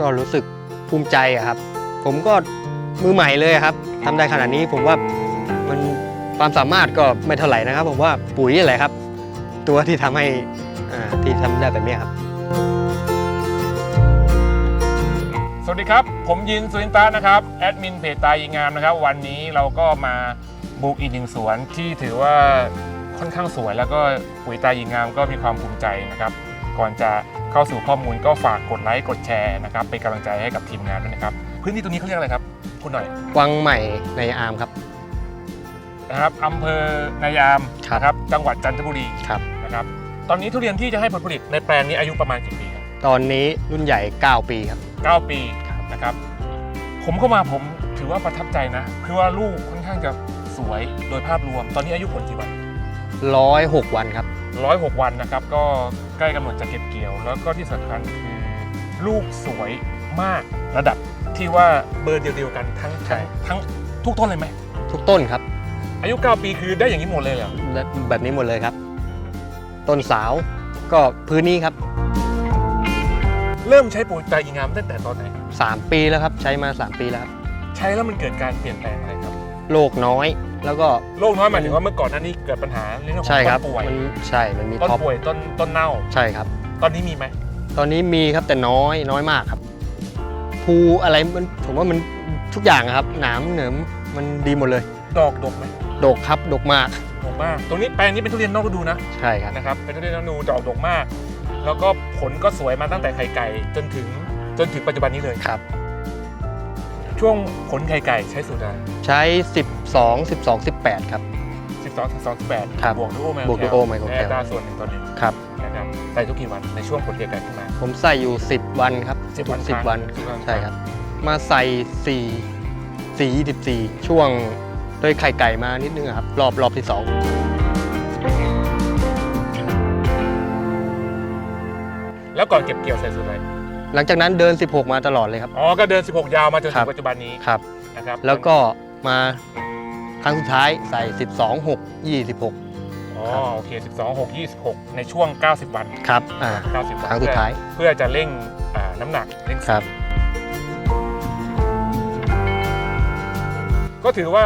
ก็รู้สึกภูมิใจอะครับ ผมก็มือใหม่เลยครับทำได้ขนาดนี้ผมว่ามันความสามารถก็ไม่เท่าไหร่นะครับ ผมว่าปุ๋ยอะไรครับ ตัวที่ทำให้อ่าที่ทำได้แบบนี้ครับ สวัสดีครับ ผมยินสุรินตานะครับแอดมินเพจตายิงงามนะครับ วันนี้เราก็มาบุกอีกหนึ่งสวนที่ถือว่าค่อนข้างสวย แล้วก็ปุ๋ยตายิงงามก็มีความภูมิใจนะครับ ก่อนจะ เข้าสู่ข้อมูลก็ฝากกดไลค์กดแชร์นะครับเป็นกำลังใจให้กับทีมงานด้วยนะครับพื้นที่ตรงนี้เขาเรียกอะไรครับ คุณหน่อยวังใหม่ในอาร์มครับนะครับอำเภอนายามครับนะครับจังหวัดจันทบุรีครับนะครับ ตอนนี้ทุเรียนที่จะให้ผลผลิตในแปลงนี้อายุประมาณกี่ปีครับตอนนี้รุ่นใหญ่ 9 ปีครับ 9 ปีนะครับ ผมเข้ามาผมถือว่าประทับใจนะ คือว่าลูกค่อนข้างจะสวยโดยภาพรวม ตอนนี้อายุผลกี่วัน106 วันครับ 106 วันนะครับ ก็ใกล้กำหนดจะเก็บเกี่ยว แล้วก็ที่สำคัญคือลูกสวยมากระดับที่ว่าเบอร์เดียวๆกันทั้งใช่ ทั้งทั้งทุกต้นเลยไหม ทุกต้นครับอายุ 9 ปีคือได้อย่างนี้หมดเลยเหรอแบบนี้หมดเลยครับ ต้นสาวก็พื้นนี้ครับ เริ่มใช้ปุ๋ยตายิงงามตั้งแต่ตอนไหน 3 ปีแล้วครับ ใช้มา 3 ปีแล้วครับ ใช้แล้วมันเกิดการเปลี่ยนแปลงอะไรครับ โรคน้อย แล้วก็ โรคน้อยหมายถึงว่าเมื่อก่อนหน้านี้เกิดปัญหาเรื่องของใช่คต้รับนป่วยมันใช่มันมีต้นท็อปป่วยต้นต้นเน่า ใช่ครับ ตอนนี้มีไหมตอนนี้มีครับแต่น้อยน้อยมากครับภูอะไรมันผมว่ามันทุกอย่างอะครับหนามเหนิมมันดีหมดเลยดอกดกไหมดกครับดกมากดกมาก ตรงนี้แปลงนี้เป็นทุเรียนนอกฤดูนะใช่ครับ นะครับเป็นทุเรียนนอกฤดูดอกดกมาก แล้วก็ผลก็สวยมาตั้งแต่ไข่ไก่จนถึงจนถึงปัจจุบันนี้เลย ครับ ช่วงผลไข่ไก่ใช้สูตรอะไรใช้ 12 12 18 ครับ 12 12 18ครับบวกด้วยโอไมบวกด้วยโอไมโครแคลและตราส่วนหนึ่งต่อหนึ่งครับ นะครับใส่ทุกกี่วันในช่วงผลไข่ไก่ขึ้นมา ผมใส่อยู่ 10 วันครับ10วันสิบครั้งวัน10วัน ใช่ครับ มาใส่4 4 24 ช่วงโดยไข่ไก่มานิดนึงอะครับ รอบรอบที่แล้วก่อนเก็บเกี่ยวใส่สูตรอะไร2 หลังจากนั้นเดิน 16 มาตลอดเลยครับ อ๋อ ก็เดิน 16 ยาวมาจนคถึรับงปัจจุบันนี้ครับ นะครับแล้วก็มาครั้งสุดท้ายใส่ 12 6 26อ๋อโอเค 12 6 26 ในช่วง 90 วันครับอ่า 90 วันครั้งสุดท้ายเพื่อจะเร่งอ่าน้ำหนักเร่งครับ ก็ถือว่า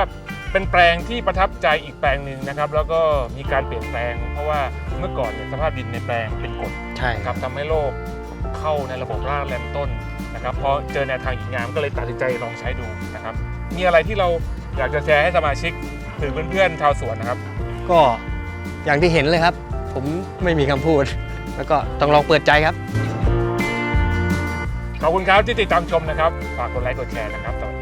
เป็นแปลงที่ประทับใจอีกแปลงหนึ่งนะครับ แล้วก็มีการเปลี่ยนแปลง เพราะว่าเมื่อก่อนเนี่ยสภาพดินในแปลงเป็นกรด ใช่นะครับทำให้โรค เข้าในระบบรากแรมต้นนะครับพอเจอแนวทางหญิงงามก็เลยตัดสินใจลองใช้ดูนะครับ มีอะไรที่เราอยากจะแชร์ให้สมาชิกหรือเพื่อนๆชาวสวนนะครับ ก็อย่างที่เห็นเลยครับ ผมไม่มีคำพูด แล้วก็ต้องลองเปิดใจครับ ขอบคุณครับที่ติดตามชมนะครับ ฝากกดไลค์กดแชร์นะครับสวัสดีครับ